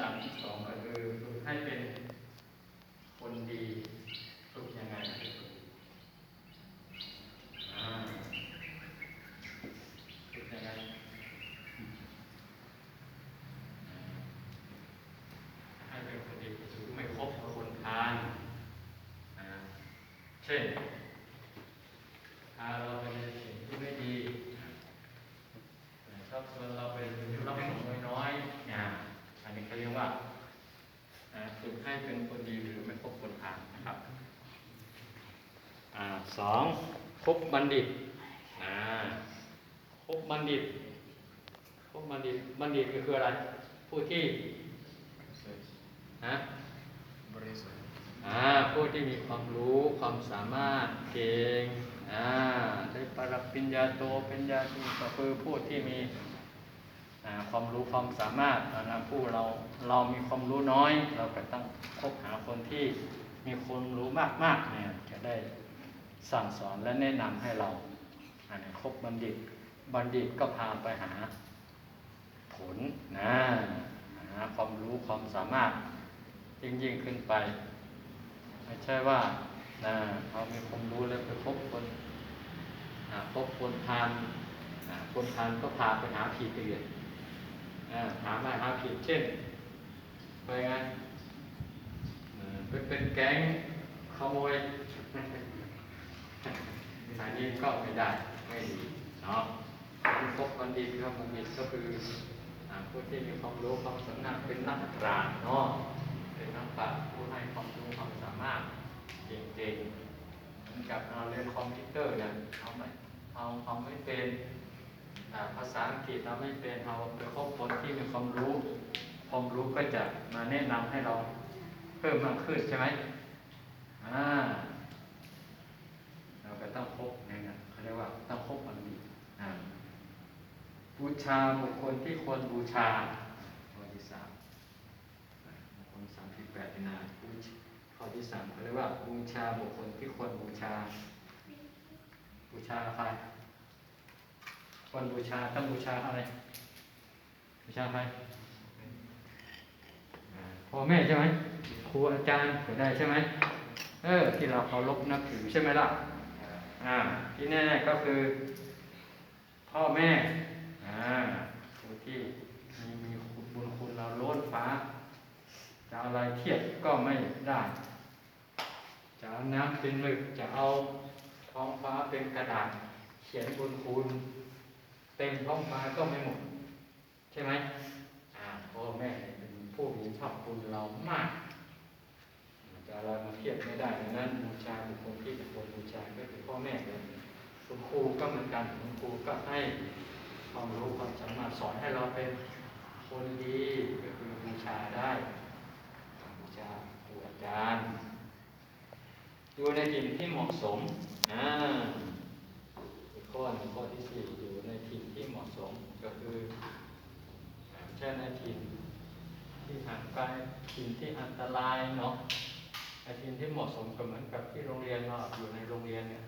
จางที่สองก็คือให้เป็นคนดีฝึกยังไงให้เป็นคนดีอ่าฝึกยังไงให้เป็นคนดีคือไม่คบคนพาลอ่าเช่นพาเราไปในสิ่งที่ไม่ดี ชอบชวนเราไปรับของน้อยๆเนี่ยอันนี้เขาเรียกว่าอ่าฝึกให้เป็นคนดีหรือไม่คบคนพาลนะครับอ่า สองคบบัณฑิตอ่าคบบัณฑิตคบบัณฑิต บัณฑิตก็คืออะไร ผู้ที่ฮะบริสุทธิ์อ่าผู้ที่มีความรู้ความสามารถเก่งอ่าได้ปริญญาโตปริญญาตรีก็คือผู้ที่มีอ่าความรู้ความสามารถนะผู้เราเรามีความรู้น้อย เราก็ต้องคบหาคนที่มีความรู้มากๆเนี่ยจะได้ สั่งสอนและแนะนำให้เราอันนี้คบบัณฑิต บัณฑิตก็พาไปหาผลนะหาความรู้ความสามารถยิ่งยิ่งขึ้นไป ไม่ใช่ว่านะเรามีความรู้แล้วไปคบคนคบคนทานคนทานก็พาไปหาผิดอื่นอ่าหามาหาผิดเช่นไปไงไปเป็นแก๊งขโมย อันนี้ก็ไม่ได้ไม่ดีเนาะคนคบคนดีครับคนดีก็คือผู้ที่มีความรู้ความสามารถเป็นนักปราชญ์เนาะเป็นนักปราชญ์ผู้ให้ความรู้ความสามารถเก่งๆเหมือนกับเราเรียนคอมพิวเตอร์เนี่ยเราไม่เราเราไม่เป็นภาษาอังกฤษเราไม่เป็นเราไปคบคนที่มีความรู้ ความรู้ก็จะมาแนะนำให้เราเพิ่มมากขึ้นใช่ไหมอ่า ก็ต้องคบนี่ยนะเขาเรียกว่าต้องคบคนดีบูชาบุคคลที่ควรบูชาข้อที่สามบุคคลสามสิบแปดนาบูชข้อที่สามเขาเรียกว่าบูชาบุคคลที่ควรบูชา บูชาใครควรบูชาต้องบูชาอะไรบูชาใครพ่อแม่ใช่ไหมครูอาจารย์ก็ได้ใช่ไหมเออที่เราเคารพนับถือใช่ไหมล่ะ อ่าที่แน่ๆก็คือ พ่อแม่อ่าผู้ที่มีมีบุญคุณเราล้นฟ้า จะอะไรเทียบก็ไม่ได้ จะเอาน้ำเป็นหมึกจะเอาท้องฟ้าเป็นกระดาษ เขียนบุญคุณเต็มท้องฟ้าก็ไม่หมด ใช่ไหมอ่าพ่อแม่เป็นผู้มีชอบคุณเรามาก แม่เลยคุณครูก็เหมือนกันคุณครูก็ให้ความรู้ความสามารถสอนให้เราเป็นคนดีก็คือบูชาได้บูชาครูอาจารย์อยู่ในถิ่นที่เหมาะสมอ่าข้อหนึ่งข้อที่สี่อยู่ในถิ่นที่เหมาะสมก็คืออ่าไม่ใช่ในถิ่นที่ห่างไกลถิ่นที่อันตรายเนาะในถิ่นที่เหมาะสมก็เหมือนกับที่โรงเรียนเราอยู่ในโรงเรียนเนี่ย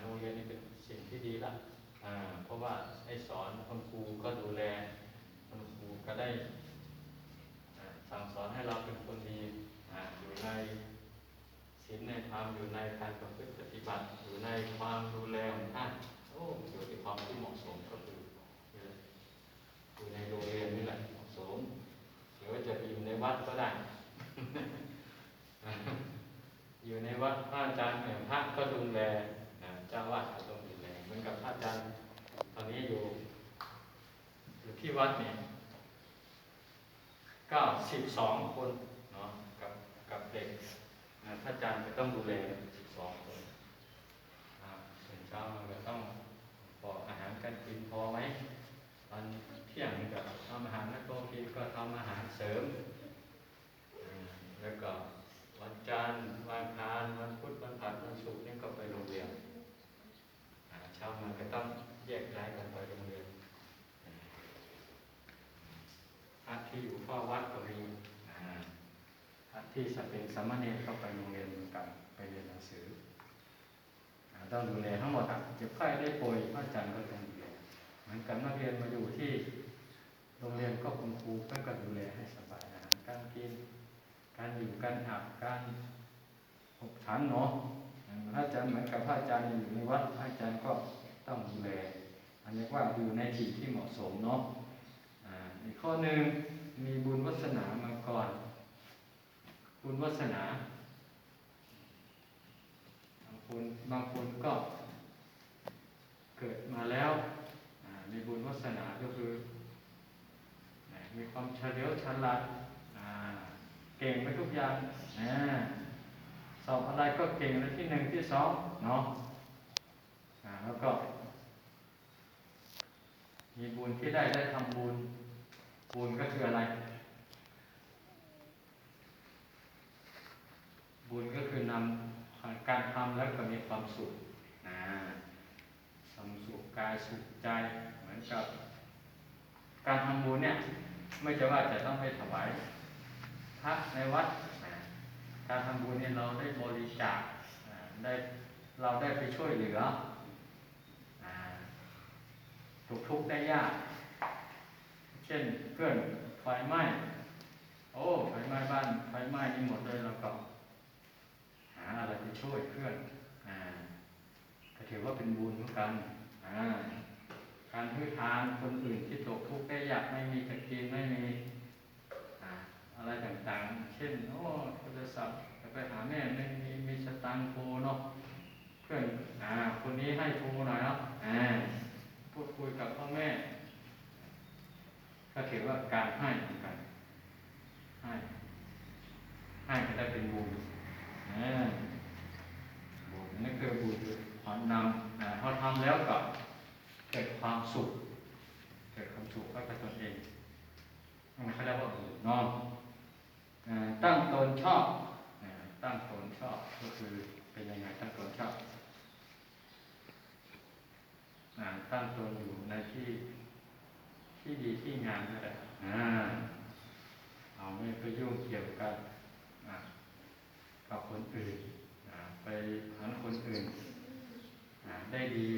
โรงเรียนนี่เป็นสิ่งที่ดีละอ่าเพราะว่าให้สอนคุณครูก็ดูแลคุณครูก็ได้สั่งสอนให้เราเป็นคนดีอ่าอยู่ในศีลในธรรมอยู่ในการประพฤติปฏิบัติอยู่ในความดูแลของท่านโอ้อยู่ในความที่เหมาะสมก็คืออยู่ในโรงเรียนนี่แหละเหมาะสมหรือว่าจะไปอยู่ในวัดก็ได้อยู่ในวัดพระอาจารย์เนี่ยพระก็ดูแล จ้าวาดก็ต้องดูแลเหมือนกับพระอาจารย์ตอนนี้อยู่อยู่ที่วัดเนี่ยก็สิบสองคนเนาะกับกับเด็กนะถ้าอาจารย์ก็ต้องดูแลสิบสองคนอ่าตื่นเช้ามันก็ต้องพออาหารการกินพอไหมตอนเที่ยงก็ทำอาหารนักโรงกินก็ทำอาหารเสริมอืมแล้วก็วันจันทร์วันอังคารวันพุธวันพฤหัสวันศุกร์นี่ก็ไปโรงเรียนอ่าเช้ามันก็ต้องแยกย้ายกันไปโรงเรียน พระที่อยู่เฝ้าวัดก็มีอ่าพระ ที่จะเป็นสามเณรก็ไปโรงเรียนเหมือนกันไปเรียนหนังสือต้องดูแลทั้งหมดครับเจ็บไข้ได้ป่วยพระอาจารย์ก็ต้องดูแลเหมือนกับนักเรียนมาอยู่ที่โรงเรียนก็คุณครูเพื่อนก็ดูแลให้สบายอาหารการกิน การอยู่การอาบการหกฉันเนาะพระอาจารย์เหมือนกับพระอาจารย์อยู่ในวัดพระอาจารย์ก็ต้องดูแลอันนี้ว่าอยู่ในที่ที่เหมาะสมเนาะอ่าอีกข้อหนึ่งมีบุญวัสนามาก่อน บุญวัสนา บางคนบางคนก็เกิดมาแล้วมีบุญวัสนาก็คือ มีความเฉลียวฉลาดเก่งไปทุกอย่างอสอบอะไรก็เก่งในที่หนึ่งที่สองเนาะแล้วก็มีบุญที่ได้ได้ทำบุญ บุญก็คืออะไร บุญก็คือนำการทำแล้วก็มีความสุขนะความสุขกายสุขใจเหมือนกับ การทำบุญเนี่ย ไม่ใช่ว่าจะต้องไปถวายพระในวัดนะการทำบุญเนี่ยเราได้บริจาคนะได้เราได้ไปช่วยเหลืออ่าถูกทุกข์ได้ยาก เช่นเพื่อนไฟไหม้ โอ้ ไฟไหม้บ้าน ไฟไหม้นี่หมดเลยเราก็าอะไรไปช่วยเพื่อนอ่าก็ถือว่าเป็นบุญเหมือนกันอ่าการให้ทานคนอื่นที่ตกทุกข์ได้ยากไม่มีตะกินไม่มีอะไรต่างๆ เช่นโอ้โทรศัพท์จะไปหาแม่ไม่มีมีสตังค์โทรเนาะเพื่อนอ่าคนนี้ให้โทรหน่อยเนาะอ่าพูดคุยกับพ่อแม่ ก็ถือว่าการให้เหมือนกันให้ให้ก็ได้เป็นบุญ บุญนั่นคือบุญพอนำพอทำแล้วก็เกิดความสุข เกิดความสุขก็กับตนเองนั่นเขาเรียกว่าบุญนอนอ่าตั้งตนชอบ ตั้งตนชอบก็คือเป็นยังไงตั้งตนชอบตั้งตนอยู่ในที่ที่ดีที่งามนั่นแหละเอาไม่ไปยุ่งเกี่ยวกับ กับคนอื่นไปหันคนอื่นได้ดี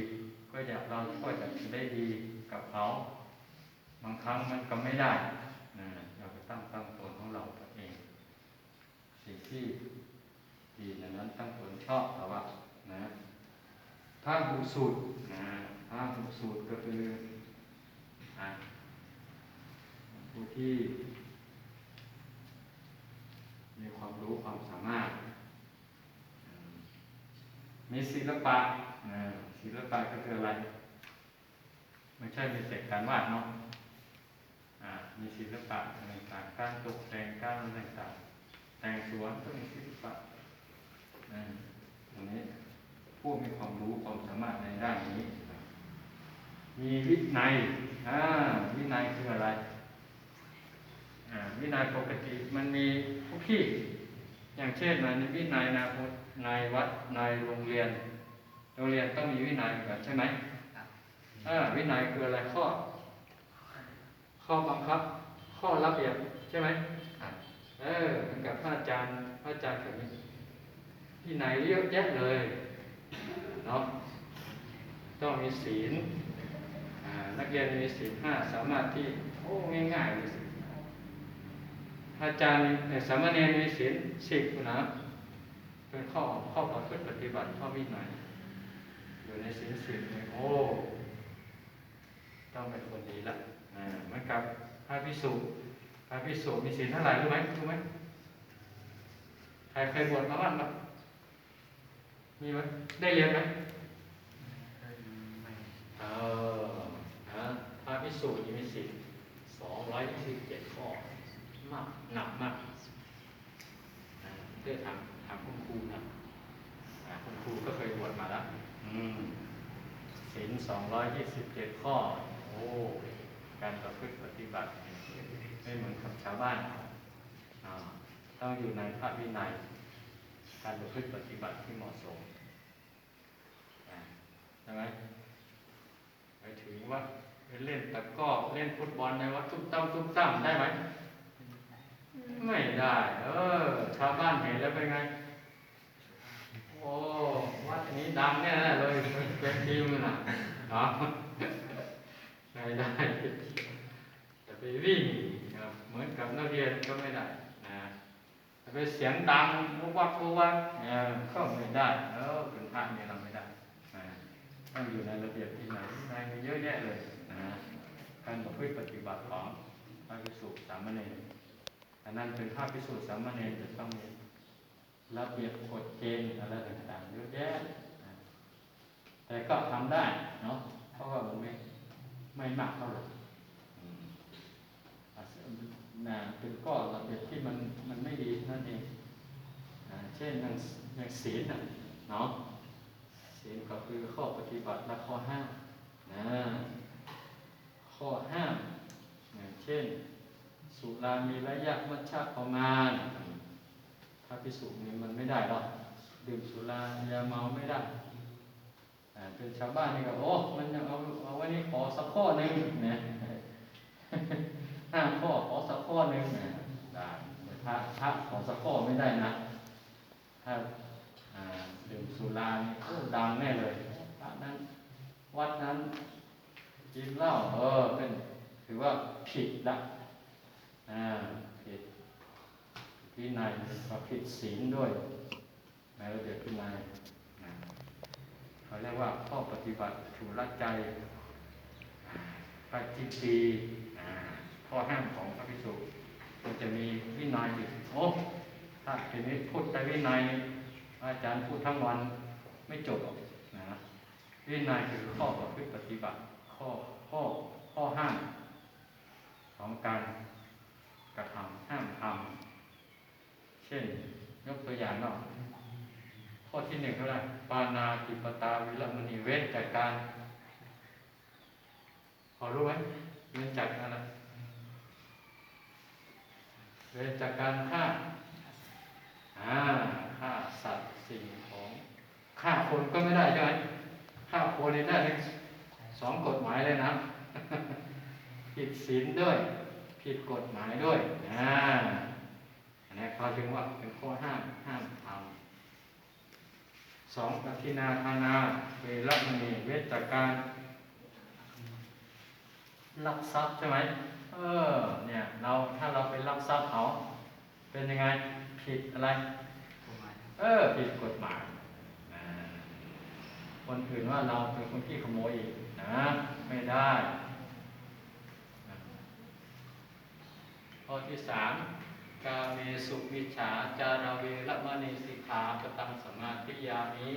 ก็อยากเราก็จะได้ดีกับเขา บางครั้งมันก็ไม่ได้นะเราก็ตั้งตั้งตนของเราตัวเอง สิ่งที่ดีนั้นตั้งตนชอบแต่ว่านะพระบุสูตรนะพระบุสูตรก็คือผู้ที่ มีความรู้ความสามารถ มีศิลปะศิลปะก็คืออะไร ไม่ใช่มีแต่การวาดเนาะมีศิลปะอะไรต่างๆการตกแต่งการอะไรต่างแต่งสวนก็มีศิลปะอ่าตรงนี้ผู้มีความรู้ความสามารถในด้านนี้ มีวินัยอ่าวินัยคืออะไรอ่าวินัยปกติมันมีทุกที่ อย่างเช่นในวินัยนาพุทธ ในวัดในโรงเรียน โรงเรียนต้องมีวินัยเหมือนกันใช่ไหมครับอ่าวินัยคืออะไรข้อ ข้อบังคับ ข้อระเบียบใช่ไหมครับเออเหมือนกับพระอาจารย์พระอาจารย์แบบนี้วินัยเยอะแยะเลยเนาะต้องมีศีลอ่านักเรียนมีศีลห้าสามารถที่โอ้ง่ายๆเลยสิอาจารย์เนี่ยสามเณรมีศีลสิบนะ เป็นข้อข้อประพฤติปฏิบัติข้อวินัยอยู่ในศีลสิบเนี่ยโอ้ต้องเป็นคนดีละอ่าเหมือนกับพระพิสุพระพิสุมีศีลเท่าไหร่รู้ไหมรู้ไหมใครเคยบวชมาบ้างปะมีไหมได้เรียนไหมไม่เออนะพระพิสุมีศีลสองร้อยยี่สิบเจ็ดข้อมากหนักมากเพื่อถาม ถามคุณครูนะคุณครูก็เคยบวชมาแล้วอืมศีลสองร้อยยี่สิบเจ็ดข้อ โอ้ การประพฤติปฏิบัติ ไม่เหมือนกับชาวบ้านต้องอยู่ในพระวินัย การประพฤติปฏิบัติที่เหมาะสมอ่าใช่ไหมไปถึงว่าเล่นตะก้อเล่นฟุตบอลในวัดตุ้มตั้มตุ้มตั้มได้ไหม ไม่ได้ เออ ชาวบ้านเห็นแล้วเป็นไง โอ้วัดนี้ดังแน่เลยเป็นทีมน่ะอ๋อไม่ได้จะไปวิ่งแบบนักเรียนก็ไม่ได้นะจะไปเสียงดังวุกวักวุกวักเนี่ยก็ไม่ได้แล้วเป็นพระเนี่ยเราไม่ได้นะต้องอยู่ในระเบียบที่ไหนในมีเยอะแยะเลยนะการประพฤติปฏิบัติของพระภิกษุสามเณร อันนั้นเป็นพระภิกษุสามเณรจะต้องมีระเบียบกฎเกณฑ์อะไรต่างๆเยอะแยะแต่ก็ทำได้เนาะเพราะว่ามันไม่ไม่มากเท่าไหร่นะเป็นก้อนระเบียบที่มันมันไม่ดีนั่นเองเช่นอย่างอย่างศีลนะเนาะศีลก็คือข้อปฏิบัติและข้อห้ามนะข้อห้ามอย่างเช่น สุรามีระยะมัชฌะประมาณถ้าพิสูจน์นี่มันไม่ได้หรอกดื่มสุรายาเมาไม่ได้อ่าเป็นชาวบ้านนี่ก็โอ้มันยังเอาเอาไว้นี่ขอสักข้อหนึ่งนะห้าข้อขอสักข้อหนึ่งนะได้แต่ถ้าถ้าขอสักข้อไม่ได้นะถ้าดื่มสุรานี่โอ้ดังแน่เลยพระนั้น วัดนั้นกินเหล้าเออเป็นถือว่าผิดละ อ่าผิดพินัยก็ผิดศีลด้วยในระเบียบพินัยนะเขาเรียกว่าข้อปฏิบัติถูกละใจปฏิปีอ่าข้อห้ามของพระภิกษุมันจะมีวินัยอีกโอ้ถ้าทีนี้พูดแต่วินัย อาจารย์พูดทั้งวันไม่จบนะวินัยคือข้อประพฤติปฏิบัติ ข้อข้อข้อห้ามของการ กระทำห้ามทำเช่น ยกตัวอย่างเนาะข้อที่หนึ่งเท่าไหร่ปานาติปตาวิรมณีเว้นจากการพอรู้ไหมเว้นจากอะไรเว้นจากการฆ่าอ่าฆ่าสัตว์สิ่งของฆ่าคนก็ไม่ได้ใช่ไหมฆ่าคนนี่ได้ทั้งสองกฎหมายเลยนะผิดศีลด้วย ผิดกฎหมายด้วยอ่าอันนี้เขาถึงว่าเป็นข้อห้ามห้ามทำสองปฏินาทานาเวรมณีเวชจากการลักทรัพย์ใช่ไหมเออ เนี่ย เราถ้าเราไปลักทรัพย์เขา เป็นยังไง ผิดอะไรประมาณเออ ผิดกฎหมายนะคนอื่นว่าเราเป็นคนที่ขโมยอีกนะ ไม่ได้นะ ข้อที่สามกาเมสุมิจฉาจาราเวรมณีสิกขาปตังสมาธิยามิ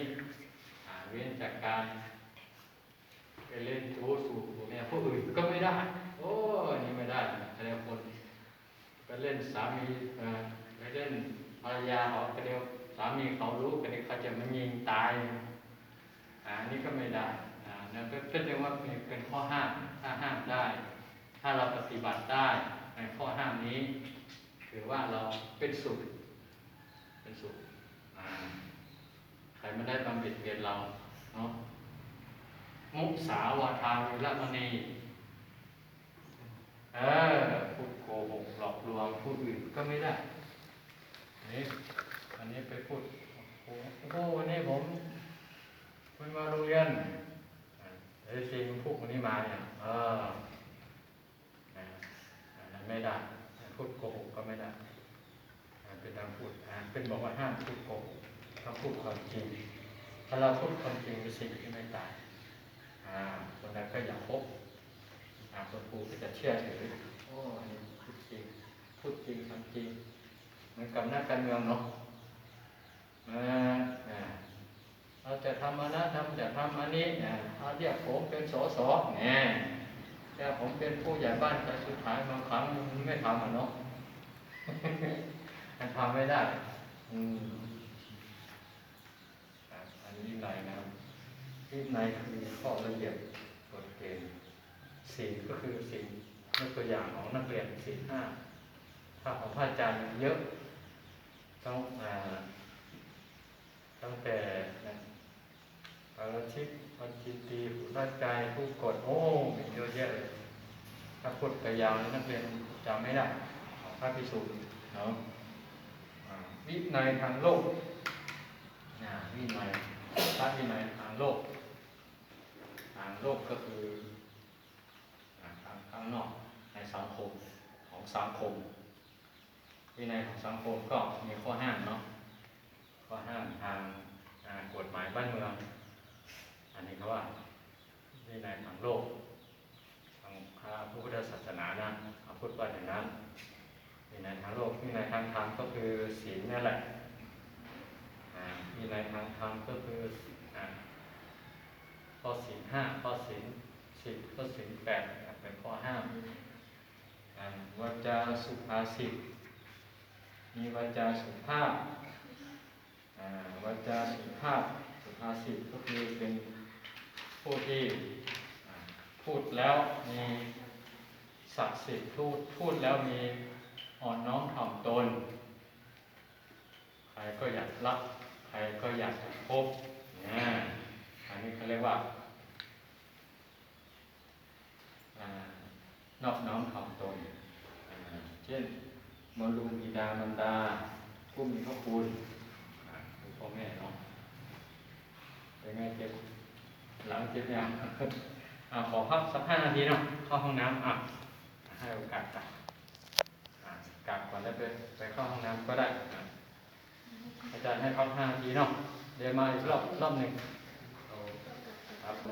อ่าเว้นจากการไปเล่นชู้สู่ผัวเมียผู้อื่นก็ไม่ได้ โอ้นี่ไม่ได้แสดงคนไปเล่นสามีเออไปเล่นภรรยาเขาก็เดียวสามีเขารู้ก็เดียวเขาจะมายิงตายอ่านี่ก็ไม่ได้อ่านั่นก็เรียกว่าเป็นข้อห้ามถ้าห้ามได้ ถ้าเราปฏิบัติได้ ข้อห้ามนี้ ถือว่าเราเป็นสุข เป็นสุขใครไม่ได้บำเพ็ญเพียรเราเนาะมุสาวาทาวิรมณีเออพูดโกหกหลอกลวงผู้อื่นก็ไม่ได้นี่อันนี้ไปพูดโอ้โหวันนี้ผมคุณมาโรงเรียนอะเอ้ยจริงพวกคนนี้มาเนี่ยเอออะอันนั้น ไม่ได้ พูดโกหกก็ไม่ได้ เป็นทางพูดเป็นบอกว่าห้ามพูดโกหกต้องพูดความจริง ถ้าเราพูดความจริงเป็นสิ่งที่ไม่ตายคนนั้นก็อยากพบคนครูก็จะเชื่อถือโอ้นี่พูดจริง พูดจริงทำจริงเหมือนกับนักการเมืองเนาะเราจะทำอันนั้นทำจะทำอันนี้อ่าเอาเรียกผมเป็นสสเนี่ย แต่ผมเป็นผู้ใหญ่บ้านแต่สุดท้ายบางครั้งมันไม่ทำอะเนาะมันทำไม่ได้ อืมอันนี้ไรนะครับวินัยคือข้อระเบียบกฎเกณฑ์ศีลก็คือศีลยกตัวอย่างของนักเรียนศีลห้าถ้าของพระอาจารย์เยอะ ต้องอ่าตั้งแต่ ราชิกปัญจิตีผู้รักใจผู้กดโอ้มีเยอะแยะเลยถ้าพูดไปยาวนักเรียนจำไม่ได้ของพระพิสุเนาะวินัยทางโลกนะวินัยพระวินัยทางโลกทางโลกก็คือทางข้างนอกในสังคมของสังคม วินัยของสังคมก็มีข้อห้ามเนาะข้อห้ามทางกฎหมายบ้านเมือง นนี้เขาว่าวินัยทางโลกทางพระพุทธศาสนานะเอาพูดว่าอย่างนั้นวินัยทางโลกวินัยทางธรรมก็คือศีลนั่นแหละอ่าวินัยทางธรรมก็คือข้อศีลห้าข้อศีลสิบข้อศีลแปดเป็นข้อห้ามวาจาสุภาษิตมีวาจาสุภาพอ่าวาจาสุภาพสุภาษิตก็คือเป็น ผู้ที่พูดแล้วมีศักดิ์สิทธิ์พูดพูดแล้วมีอ่อนน้อมถ่อมตน ใครก็อยากรับ ใครก็อยากพบนะอันนี้เขาเรียกว่าอ่านอบน้อมถ่อมตน เช่นมรุงบิดามารดาผู้มีพระคุณอ่าคือพ่อแม่เนาะเป็นไงเจ็บ หลังเจ็บยังอ่าขอพักสักห้านาทีเนาะเข้าห้องน้ำอะให้โอกาสกลับอ่ากลับก่อนแล้วไปไปเข้าห้องน้ำก็ได้ อาจารย์ให้พักห้านาทีเนาะเดี๋ยวมาอีกรอบรอบหนึ่ง